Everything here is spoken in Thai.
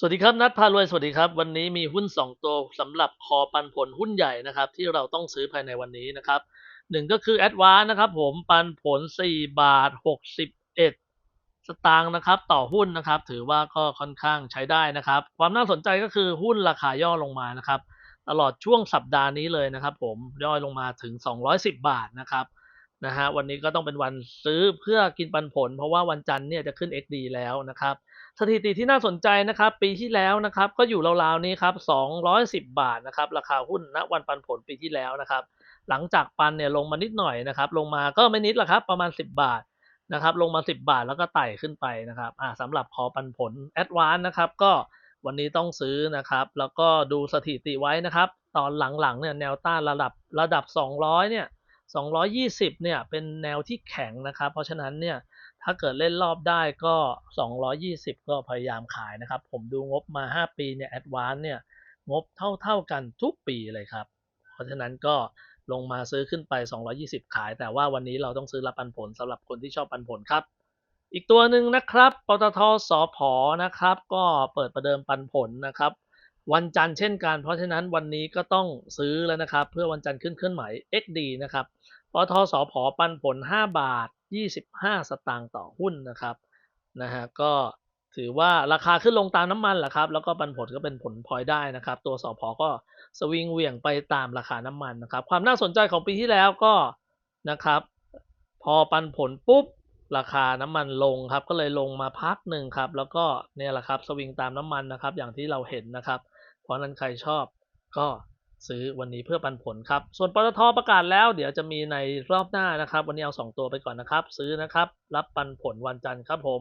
สวัสดีครับ นัดพารวยสวัสดีครับ วันนี้มีหุ้น 2 ตัวสำหรับคอปันผลหุ้นใหญ่นะครับที่เราต้องซื้อภายในวันนี้นะครับหนึ่งก็คือ a d v a n c e นะครับผมปันผล 4 บาท 61 สตางค์นะครับต่อหุ้นนะครับ ถือว่าก็ค่อนข้างใช้ได้นะครับ ความน่าสนใจก็คือหุ้นราคาย่อลงมานะครับ ตลอดช่วงสัปดาห์นี้เลยนะครับ ผมย่อลงมาถึง 210 บาทนะครับ นะฮะวันนี้ก็ต้องเป็นวันซื้อเพื่อกินปันผล เพราะว่าวันจันทร์เนี่ยจะขึ้น XD แล้วนะครับสถิติที่น่าสนใจนะครับ ปีที่แล้วนะครับก็อยู่ราวๆนี้ครับ210 บาทนะครับราคาหุ้นณวันปันผลปีที่แล้วนะครับ หลังจากปันเนี่ยลงมานิดหน่อยนะครับ ลงมาก็ไม่นิดละครับ ประมาณ 10 บาทนะครับ ลงมา 10 บาทแล้วก็ไต่ขึ้นไปนะครับอ่าสำหรับคอปันผลแอดวานนะครับ ก็วันนี้ต้องซื้อนะครับ แล้วก็ดูสถิติไว้นะครับ ตอนหลังๆเนี่ยแนวต้านระดับระดับ 200 เนี่ย 220 เนี่ยเป็นแนวที่แข็งนะครับ เพราะฉะนั้นเนี่ยถ้าเกิดเล่นรอบได้ก็ 220 ก็พยายามขายนะครับ ผมดูงบมา 5 ปีเนี่ยแอดวานเนี่ยงบเท่าๆกันทุกปีเลยครับ เพราะฉะนั้นก็ลงมาซื้อขึ้นไป 220 ขาย แต่ว่าวันนี้เราต้องซื้อรับปันผลสำหรับคนที่ชอบปันผลครับ อีกตัวหนึ่งนะครับ ปตทสอพอนะครับ ก็เปิดประเดิมปันผลนะครับ วันจันทร์เช่นกัน เพราะฉะนั้นวันนี้ก็ต้องซื้อแล้วนะครับ เพื่อวันจันทร์ขึ้นเคลื่อนไหว XD นะครับปตทสพปันผล 5 บาท 25 สตางค์ต่อหุ้นนะครับนะฮะก็ถือว่าราคาขึ้นลงตามน้ำมันแหละครับ แล้วก็ปันผลก็เป็นผลพลอยได้นะครับ ตัวสพก็สวิงเหวี่ยงไปตามราคาน้ำมันนะครับ ความน่าสนใจของปีที่แล้วก็นะครับ พอปันผลปุ๊บราคาน้ำมันลงครับก็เลยลงมาพักหนึ่งครับ แล้วก็เนี่ยแหละครับสวิงตามน้ำมันนะครับ อย่างที่เราเห็นนะครับ เพราะนั้นใครชอบก็ซื้อวันนี้เพื่อปันผลครับ ส่วนปตทประกาศแล้วเดี๋ยวจะมีในรอบหน้านะครับ วันนี้เอา 2 ตัวไปก่อนนะครับ ซื้อนะครับ รับปันผลวันจันทร์ครับผม